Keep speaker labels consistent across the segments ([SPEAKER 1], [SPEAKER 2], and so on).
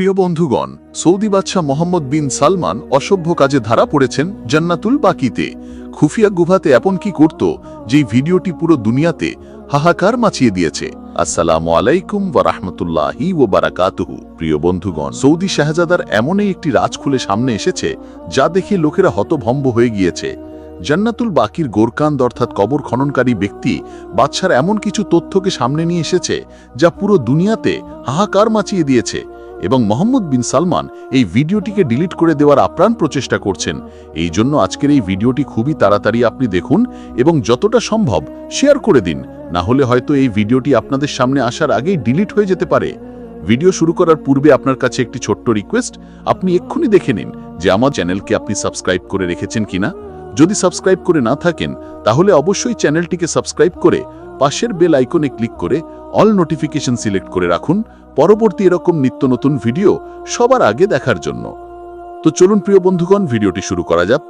[SPEAKER 1] প্রিয় বন্ধুগণ, সৌদি বাদশাহ মোহাম্মদ বিন সালমান অসভ্য কাজে ধারা পড়েছেন জান্নাতুল বাকিতে। খুফিয়া গুভাতে এমন কি করত, যেই ভিডিওটি পুরো দুনিয়াতে হাহাকার মাচিয়ে দিয়েছে। আসসালামু আলাইকুম রাহমাতুল্লাহি ও বারাকাতুহু। প্রিয় বন্ধুগণ, সৌদি শাহজাদার এমনই একটি রাজ খুলে সামনে এসেছে, যা দেখে লোকেরা হতভম্ব হয়ে গিয়েছে। জান্নাতুল বাকির গোরকান্দ অর্থাৎ কবর খননকারী ব্যক্তি বাদশার এমন কিছু তথ্যকে সামনে নিয়ে এসেছে, যা পুরো দুনিয়াতে হাহাকার মাচিয়ে দিয়েছে। এবং মোহাম্মদ বিন সালমান এই ভিডিওটিকে ডিলিট করে দেওয়ার আপ্রাণ প্রচেষ্টা করছেন। এই জন্য আজকের এই ভিডিওটি খুবই তাড়াতাড়ি আপনি দেখুন এবং যতটা সম্ভব শেয়ার করে দিন। না হলে হয়তো এই ভিডিওটি আপনাদের সামনে আসার আগেই ডিলিট হয়ে যেতে পারে। ভিডিও শুরু করার পূর্বে আপনার কাছে একটি ছোট্ট রিকোয়েস্ট, আপনি এক্ষুনি দেখে নিন যে আমার চ্যানেলকে আপনি সাবস্ক্রাইব করে রেখেছেন কিনা। যদি সাবস্ক্রাইব করে না থাকেন, তাহলে অবশ্যই চ্যানেলটিকে সাবস্ক্রাইব করে পাশের বেল আইকনে ক্লিক করে অল নোটিফিকেশন সিলেক্ট করে রাখুন। পরবর্তী এরকম নিত্য নতুন ভিডিও সবার আগে দেখার জন্য। তো চলুন প্রিয় বন্ধুগণ, ভিডিওটি শুরু করা যাক।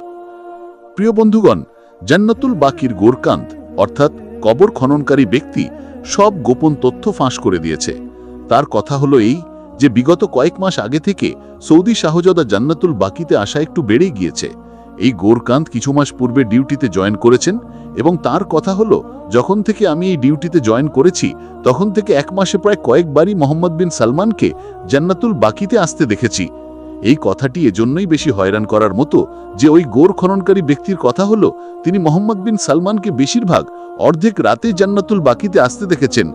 [SPEAKER 1] প্রিয় বন্ধুগণ, জান্নাতুল বাকির গোরকান্ত অর্থাৎ কবর খননকারী ব্যক্তি সব গোপন তথ্য ফাঁস করে দিয়েছে। তার কথা হলো এই যে বিগত কয়েক মাস আগে থেকে সৌদি শাহজাদা জান্নাতুল বাকিতে আসা একটু বেড়ে গিয়েছে। এই গোরকান্ত কিছু মাস পূর্বে ডিউটিতে জয়েন করেছেন এবং তার কথা হলো, যখন থেকে আমি এই ডিউটিতে জয়েন করেছি, তখন থেকে এক মাসে প্রায় কয়েকবারই মোহাম্মদ বিন সালমানকে জান্নাতুল বাকিতে আসতে দেখেছি। এই কথাটি এজন্যই বেশি হয়রান করার মতো যে ওই গোর খননকারী ব্যক্তির কথা হলো, তিনি মোহাম্মদ বিন সালমানকে বেশিরভাগ অর্ধেক রাতে জান্নাতুল বাকিতে আসতে দেখেছেন।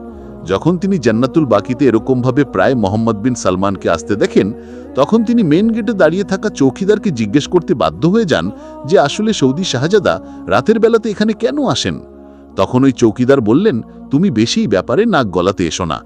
[SPEAKER 1] যখন তিনি জান্নাতুল বাকিতে এরকমভাবে প্রায় মোহাম্মদ বিন সালমানকে আসতে দেখেন, তখন তিনি মেন গেটে দাঁড়িয়ে থাকা চৌকিদারকে জিজ্ঞেস করতে বাধ্য হয়ে যান যে, আসলে সৌদি শাহজাদা রাতের বেলাতে এখানে কেন আসেন? তখন ওই চৌকিদার বললেন, তুমি বেশি ব্যাপারে নাক গলাতে এসো না।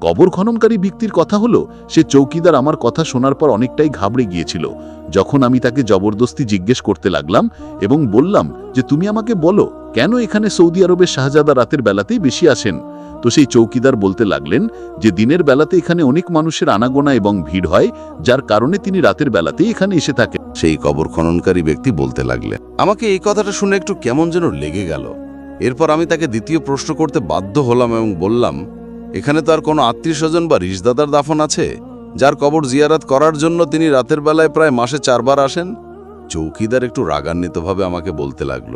[SPEAKER 1] কবর খননকারী ব্যক্তির কথা হলো, সে চৌকিদার আমার কথা শোনার পর অনেকটাই ঘাবড়ে গিয়েছিল। যখন আমি তাকে জবরদস্তি জিজ্ঞেস করতে লাগলাম এবং বললাম যে, তুমি আমাকে বলো, কেন এখানে সৌদি আরবের শাহজাদা রাতের বেলাতেই বেশি আসেন? তো সেই চৌকিদার বলতে লাগলেন যে দিনের বেলাতে এখানে অনেক মানুষের আনাগোনা এবং ভিড় হয়, যার কারণে তিনি রাতের বেলাতেই এখানে এসে থাকেন।
[SPEAKER 2] সেই কবর খননকারী ব্যক্তি বলতে লাগলেন, আমাকে এই কথাটা শুনে একটু কেমন যেন লেগে গেল। এরপর আমি তাকে দ্বিতীয় প্রশ্ন করতে বাধ্য হলাম এবং বললাম, এখানে তো আর কোনো আত্মীয় স্বজন বা রিশদাদার দাফন আছে? যার কবর জিয়ারাত করার জন্য তিনি রাতের বেলায় প্রায় মাসে চারবার আসেন? চৌকিদার একটু রাগান্বিতভাবে আমাকে বলতে লাগল,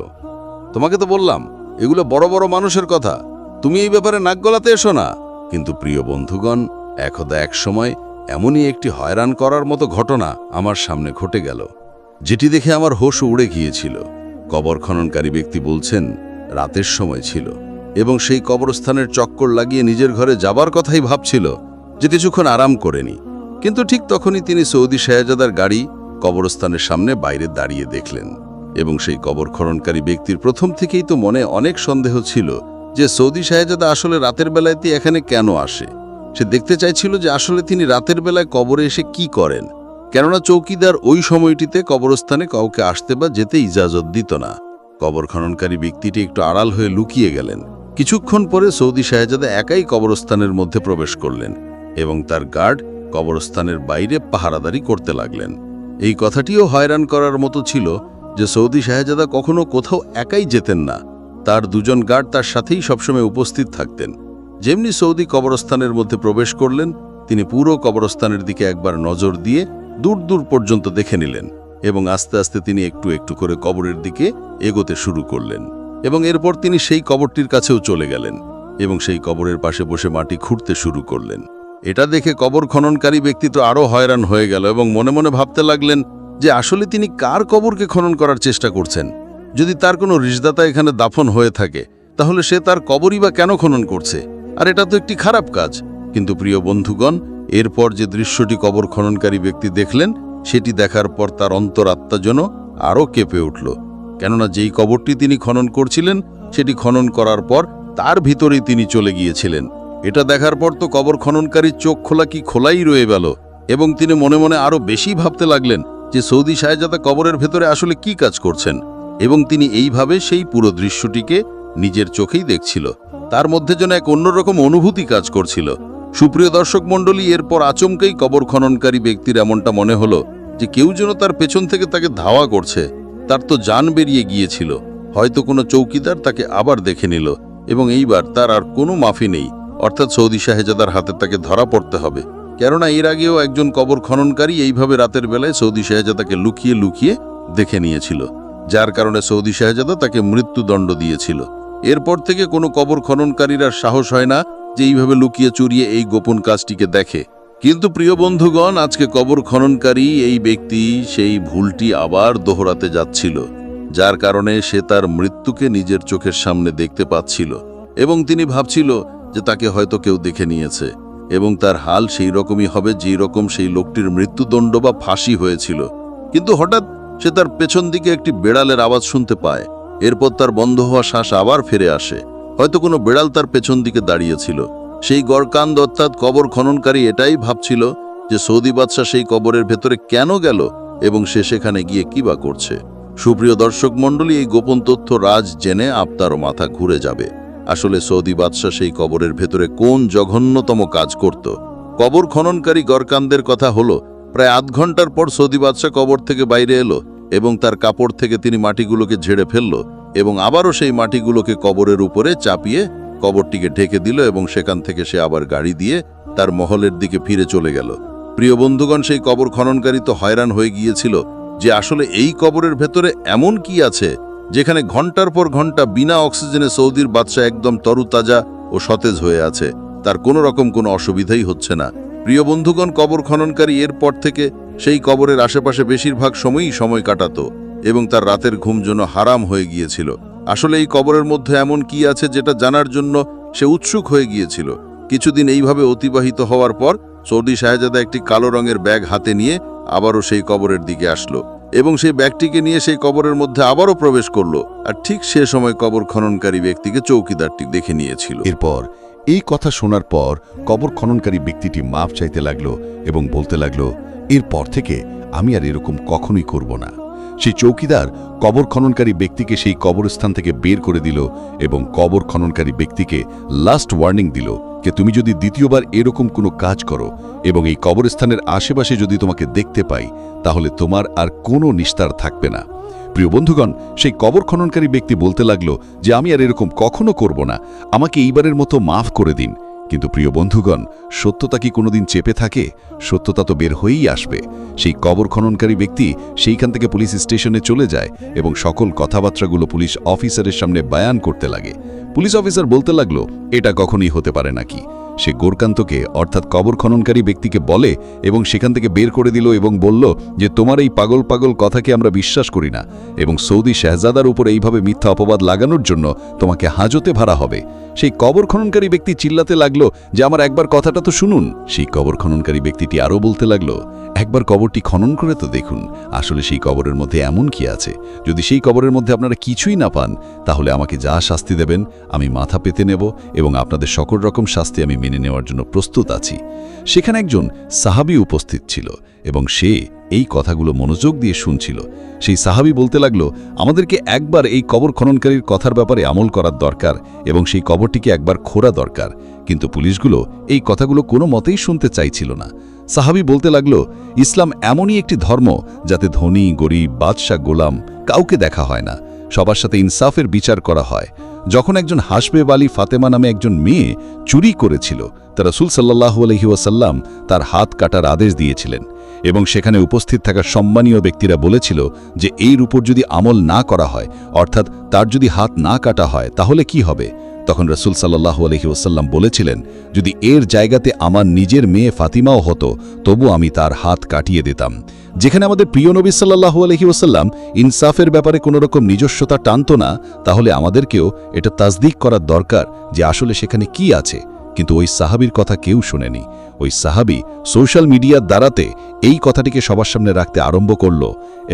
[SPEAKER 2] তোমাকে তো বললাম, এগুলো বড় বড় মানুষের কথা। তুমি এই ব্যাপারে নাক গলাতে এসো না। কিন্তু প্রিয় বন্ধুগণ, একদা এক সময় এমনই একটি হয়রান করার মতো ঘটনা আমার সামনে ঘটে গেল, যেটি দেখে আমার হোশ উড়ে গিয়েছিল। কবর খননকারী ব্যক্তি বলছেন, রাতের সময় ছিল এবং সেই কবরস্থানের চক্কর লাগিয়ে নিজের ঘরে যাবার কথাই ভাবছিল যে কিছুক্ষণ আরাম করেনি কিন্তু ঠিক তখনই তিনি সৌদি শাহজাদার গাড়ি কবরস্থানের সামনে বাইরে দাঁড়িয়ে দেখলেন এবং সেই কবর খননকারী ব্যক্তির প্রথম থেকেই তো মনে অনেক সন্দেহ ছিল যে সৌদি শাহজাদা আসলে রাতের বেলায় এখানে কেন আসে? সে দেখতে চাইছিল যে আসলে তিনি রাতের বেলায় কবরে এসে কি করেন। কেননা চৌকিদার ওই সময়টিতে কবরস্থানে কাউকে আসতে বা যেতে ইজাজত দিত না। কবর খননকারী ব্যক্তিটি একটু আড়াল হয়ে লুকিয়ে গেলেন। কিছুক্ষণ পরে সৌদি শাহজাদা একাই কবরস্থানের মধ্যে প্রবেশ করলেন এবং তার গার্ড কবরস্থানের বাইরে পাহারাদারি করতে লাগলেন। এই কথাটিও হয়রান করার মতো ছিল যে সৌদি শাহজাদা কখনো কোথাও একাই যেতেন না। তার দুজন গার্ড তার সাথেই সবসময় উপস্থিত থাকতেন। যেমনি সৌদি কবরস্থানের মধ্যে প্রবেশ করলেন, তিনি পুরো কবরস্থানের দিকে একবার নজর দিয়ে দূর দূর পর্যন্ত দেখে নিলেন এবং আস্তে আস্তে তিনি একটু একটু করে কবরের দিকে এগোতে শুরু করলেন এবং এরপর তিনি সেই কবরটির কাছেও চলে গেলেন এবং সেই কবরের পাশে বসে মাটি খুঁড়তে শুরু করলেন। এটা দেখে কবর খননকারী ব্যক্তি তো আরও হয়রান হয়ে গেল এবং মনে মনে ভাবতে লাগলেন যে আসলে তিনি কার কবরকে খনন করার চেষ্টা করছেন। যদি তার কোনো রিশদাতা এখানে দাফন হয়ে থাকে, তাহলে সে তার কবরই বা কেন খনন করছে? আর এটা তো একটি খারাপ কাজ। কিন্তু প্রিয় বন্ধুগণ, এরপর যে দৃশ্যটি কবর খননকারী ব্যক্তি দেখলেন, সেটি দেখার পর তার অন্তরাত্মা যেন আরও কেঁপে উঠল। কেননা যেই কবরটি তিনি খনন করছিলেন, সেটি খনন করার পর তার ভিতরেই তিনি চলে গিয়েছিলেন। এটা দেখার পর তো কবর খননকারীর চোখ খোলা কি খোলাই রয়ে গেল, এবং তিনি মনে মনে আরও বেশি ভাবতে লাগলেন যে সৌদি শাহজাদা কবরের ভেতরে আসলে কি কাজ করছেন। এবং তিনি এইভাবে সেই পুরো দৃশ্যটিকে নিজের চোখেই দেখছিল। তার মধ্যে যেন এক অন্যরকম অনুভূতি কাজ করছিল। সুপ্রিয় দর্শক মণ্ডলী, এরপর আচমকেই কবর খননকারী ব্যক্তির এমনটা মনে হলো যে কেউ যেন তার পেছন থেকে তাকে ধাওয়া করছে। তার তো যান বেরিয়ে গিয়েছিল। হয়তো কোনো চৌকিদার তাকে আবার দেখে নিল এবং এইবার তার আর কোনো মাফি নেই। অর্থাৎ সৌদি শাহেজাদার হাতে তাকে ধরা পড়তে হবে। কেননা এর আগেও একজন কবর খননকারী এইভাবে রাতের বেলায় সৌদি শাহেজাদাকে লুকিয়ে লুকিয়ে দেখে নিয়েছিল। যার কারণে সৌদি শাহজাদা তাকে মৃত্যুদণ্ড দিয়েছিল। এরপর থেকে কোনো কবর খননকারীর সাহস হয় না যে এইভাবে লুকিয়ে চুরিয়ে এই গোপন কাজটিকে দেখে। কিন্তু প্রিয় বন্ধুগণ, আজকে কবর খননকারী এই ব্যক্তি সেই ভুলটি আবার দোহরাতে যাচ্ছিল, যার কারণে সে তার মৃত্যুকে নিজের চোখের সামনে দেখতে পাচ্ছিল এবং তিনি ভাবছিল যে তাকে হয়তো কেউ দেখে নিয়েছে এবং তার হাল সেই রকমই হবে যেই রকম সেই লোকটির মৃত্যুদণ্ড বা ফাঁসি হয়েছিল। কিন্তু হঠাৎ সে তার পেছন দিকে একটি বেড়ালের আওয়াজ শুনতে পায়। এরপর তার বন্ধ হওয়া শ্বাস আবার ফিরে আসে। হয়তো কোনো বেড়াল তার পেছন দিকে দাঁড়িয়েছিল। সেই গড়কান্দ অর্থাৎ কবর খননকারী এটাই ভাবছিল যে সৌদি বাদশাহ সেই কবরের ভেতরে কেন গেল এবং সে সেখানে গিয়ে কি বা করছে। সুপ্রিয় দর্শক মণ্ডলী, এই গোপন তথ্য রাজ জেনে আপনারও মাথা ঘুরে যাবে। আসলে সৌদি বাদশাহ সেই কবরের ভেতরে কোন জঘন্যতম কাজ করত? কবর খননকারী গরকান্দের কথা হলো প্রায় আধ ঘণ্টার পর সৌদি বাদশাহ কবর থেকে বাইরে এলো এবং তার কাপড় থেকে তিনি মাটিগুলোকে ঝেড়ে ফেলল এবং আবারও সেই মাটিগুলোকে কবরের উপরে চাপিয়ে কবরটিকে ঢেকে দিল এবং সেখান থেকে সে আবার গাড়ি দিয়ে তার মহলের দিকে ফিরে চলে গেল। প্রিয় বন্ধুগণ, সেই কবর খননকারী তো হয়রান হয়ে গিয়েছিল যে আসলে এই কবরের ভেতরে এমন কি আছে যেখানে ঘণ্টার পর ঘণ্টা বিনা অক্সিজেনে সৌদির বাদশাহ একদম তরুতাজা ও সতেজ হয়ে আছে। তার কোনো রকম কোনো অসুবিধাই হচ্ছে না। প্রিয় বন্ধুগণ, কবর খননকারী এরপর থেকে সেই কবরের আশেপাশে বেশিরভাগ সময়ই সময় কাটাত এবং তার রাতের ঘুম জন্য হারাম হয়ে গিয়েছিল। আসলে এই কবরের মধ্যে এমন কি আছে যেটা জানার জন্য সে উৎসুক হয়ে গিয়েছিল। কিছুদিন এইভাবে অতিবাহিত হওয়ার পর সৌদি শাহজাদা একটি কালো রঙের ব্যাগ হাতে নিয়ে আবারও সেই কবরের দিকে আসলো। এবং সেই ব্যাগটিকে নিয়ে সেই কবরের মধ্যে আবারও প্রবেশ করল। আর ঠিক সে সময় কবর খননকারী ব্যক্তিকে চৌকিদারটি দেখে নিয়েছিল।
[SPEAKER 3] এরপর এই কথা শোনার পর কবর খননকারী ব্যক্তিটি মাপ চাইতে লাগল এবং বলতে লাগল, এরপর থেকে আমি আর এরকম কখনোই করব না। সেই চৌকিদার কবর খননকারী ব্যক্তিকে সেই কবরস্থান থেকে বের করে দিল এবং কবর খননকারী ব্যক্তিকে লাস্ট ওয়ার্নিং দিল যে তুমি যদি দ্বিতীয়বার এরকম কোনো কাজ করো এবং এই কবরস্থানের আশেপাশে যদি তোমাকে দেখতে পাই, তাহলে তোমার আর কোনো নিস্তার থাকবে না। প্রিয় বন্ধুগণ, সেই কবর খননকারী ব্যক্তি বলতে লাগল যে, আমি আর এরকম কখনো করব না। আমাকে এইবারের মতো মাফ করে দিন। কিন্তু প্রিয় বন্ধুগণ, সত্যতা কি কোনোদিন চেপে থাকে? সত্যতা তো বের হয়েই আসবে। সেই কবর খননকারী ব্যক্তি সেইখান থেকে পুলিশ স্টেশনে চলে যায় এবং সকল কথাবার্তাগুলো পুলিশ অফিসারের সামনে বায়ান করতে লাগে। পুলিশ অফিসার বলতে লাগল, এটা কখনোই হতে পারে নাকি? সে গোরকান্তকে, অর্থাৎ কবর খননকারী ব্যক্তিকে বলে এবং সেখান থেকে বের করে দিল এবং বলল যে, তোমার এই পাগল পাগল কথাকে আমরা বিশ্বাস করি না এবং সৌদি শাহজাদার উপর এইভাবে মিথ্যা অপবাদ লাগানোর জন্য তোমাকে হাজতে ভাড়া হবে। সেই কবর খননকারী ব্যক্তি চিল্লাতে লাগল যে আমার একবার কথাটা তো শুনুন। সেই কবর খননকারী ব্যক্তিটি আরও বলতে লাগল, একবার কবরটি খনন করে তো দেখুন, আসলে সেই কবরের মধ্যে এমন কি আছে। যদি সেই কবরের মধ্যে আপনারা কিছুই না পান, তাহলে আমাকে যা শাস্তি দেবেন, আমি মাথা পেতে নেব এবং আপনাদের সকল রকম শাস্তি আমি মেনে নেওয়ার জন্য প্রস্তুত আছি। সেখানে একজন সাহাবি উপস্থিত ছিল এবং সে এই কথাগুলো মনোযোগ দিয়ে শুনছিল। সেই সাহাবি বলতে লাগল, আমাদেরকে একবার এই কবর খননকারীর কথার ব্যাপারে আমল করার দরকার এবং সেই কবরটিকে একবার খোঁড়া দরকার। কিন্তু পুলিশগুলো এই কথাগুলো কোনো মতেই শুনতে চাইছিল না। সাহাবি বলতে লাগল, ইসলাম এমনই একটি ধর্ম যাতে ধনী, গরিব, বাদশাহ, গোলাম কাউকে দেখা হয় না। সবার সাথে ইনসাফের বিচার করা হয়। যখন একজন হাসবেব আলী ফাতেমা নামে একজন মেয়ে চুরি করেছিল, তা রসুল সাল্লাহু আলহিউসাল্লাম তার হাত কাটার আদেশ দিয়েছিলেন। এবং সেখানে উপস্থিত থাকা সম্মানীয় ব্যক্তিরা বলেছিল যে এর উপর যদি আমল না করা হয়, অর্থাৎ তার যদি হাত না কাটা হয়, তাহলে কি হবে? তখন রসুল সাল্লাহু আলহি ওসাল্লাম বলেছিলেন, যদি এর জায়গাতে আমার নিজের মেয়ে ফাতিমাও হতো, তবু আমি তার হাত কাটিয়ে দিতাম। যেখানে আমাদের প্রিয় নবী সাল্লাহু আলহি ওসাল্লাম ইনসাফের ব্যাপারে কোনো রকম নিজস্বতা টানত না, তাহলে আমাদেরকেও এটা তাজদিক করার দরকার যে আসলে সেখানে কি আছে। কিন্তু ওই সাহাবির কথা কেউ শোনেনি। ওই সাহাবি সোশ্যাল মিডিয়ার দ্বারাতে এই কথাটিকে সবার সামনে রাখতে আরম্ভ করল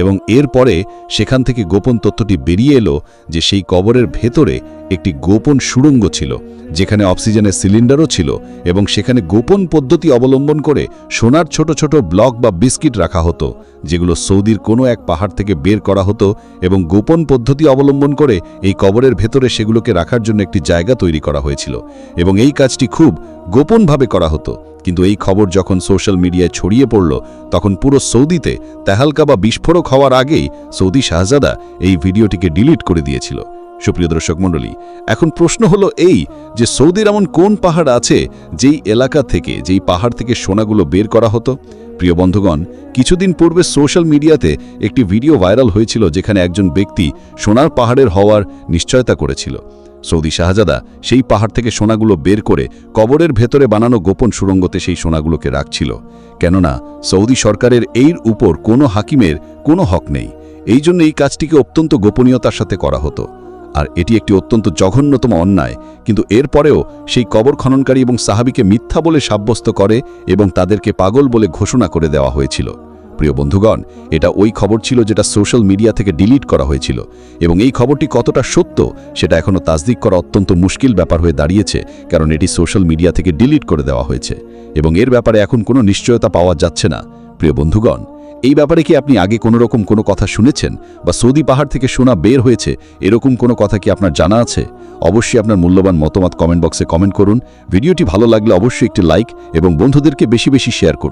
[SPEAKER 3] এবং এরপরে সেখান থেকে গোপন তথ্যটি বেরিয়ে এলো যে সেই কবরের ভেতরে একটি গোপন সুড়ঙ্গ ছিল, যেখানে অক্সিজেনের সিলিন্ডারও ছিল এবং সেখানে গোপন পদ্ধতি অবলম্বন করে সোনার ছোট ছোট ব্লক বা বিস্কিট রাখা হতো, যেগুলো সৌদির কোনো এক পাহাড় থেকে বের করা হতো এবং গোপন পদ্ধতি অবলম্বন করে এই কবরের ভেতরে সেগুলোকে রাখার জন্য একটি জায়গা তৈরি করা হয়েছিল এবং এই কাজটি খুব গোপনভাবে করা হতো। কিন্তু এই খবর যখন সোশ্যাল মিডিয়ায় ছড়িয়ে পড়ল, তখন পুরো সৌদিতে তেহালকা বা বিস্ফোরক হওয়ার আগেই সৌদি শাহজাদা এই ভিডিওটিকে ডিলিট করে দিয়েছিল। সুপ্রিয় দর্শক মণ্ডলী, এখন প্রশ্ন হলো এই যে সৌদির এমন কোন পাহাড় আছে যেই এলাকা থেকে, যেই পাহাড় থেকে সোনাগুলো বের করা হতো? প্রিয় বন্ধুগণ, কিছুদিন পূর্বে সোশ্যাল মিডিয়াতে একটি ভিডিও ভাইরাল হয়েছিল, যেখানে একজন ব্যক্তি সোনার পাহাড়ের হওয়ার নিশ্চয়তা করেছিল। সৌদি শাহজাদা সেই পাহাড় থেকে সোনাগুলো বের করে কবরের ভেতরে বানানো গোপন সুড়ঙ্গতে সেই সোনাগুলোকে রাখছিল। কেননা সৌদি সরকারের এর উপর কোনো হাকিমের কোনো হক নেই। এই জন্য এই কাজটিকে অত্যন্ত গোপনীয়তার সাথে করা হতো। আর এটি একটি অত্যন্ত জঘন্যতম অন্যায়। কিন্তু এরপরেও সেই কবর খননকারী এবং সাহাবিকে মিথ্যা বলে সাব্যস্ত করে এবং তাদেরকে পাগল বলে ঘোষণা করে দেওয়া হয়েছিল। প্রিয় বন্ধুগণ, এটা ওই খবর ছিল যেটা সোশ্যাল মিডিয়া থেকে ডিলিট করা হয়েছিল এবং এই খবরটি কতটা সত্য সেটা এখনও তাসদিক করা অত্যন্ত মুশকিল ব্যাপার হয়ে দাঁড়িয়েছে, কারণ এটি সোশ্যাল মিডিয়া থেকে ডিলিট করে দেওয়া হয়েছে এবং এর ব্যাপারে এখন কোনো নিশ্চয়তা পাওয়া যাচ্ছে না। প্রিয় বন্ধুগণ, এই ব্যাপারে কি আপনি আগে কোনো রকম কোনো কথা শুনেছেন বা সৌদি পাহাড় থেকে শোনা বের হয়েছে এরকম কোনো কথা কি আপনার জানা আছে? অবশ্যই আপনার মূল্যবান মতামত কমেন্ট বক্সে কমেন্ট করুন। ভিডিওটি ভালো লাগলে অবশ্যই একটি লাইক এবং বন্ধুদেরকে বেশি বেশি শেয়ার করুন।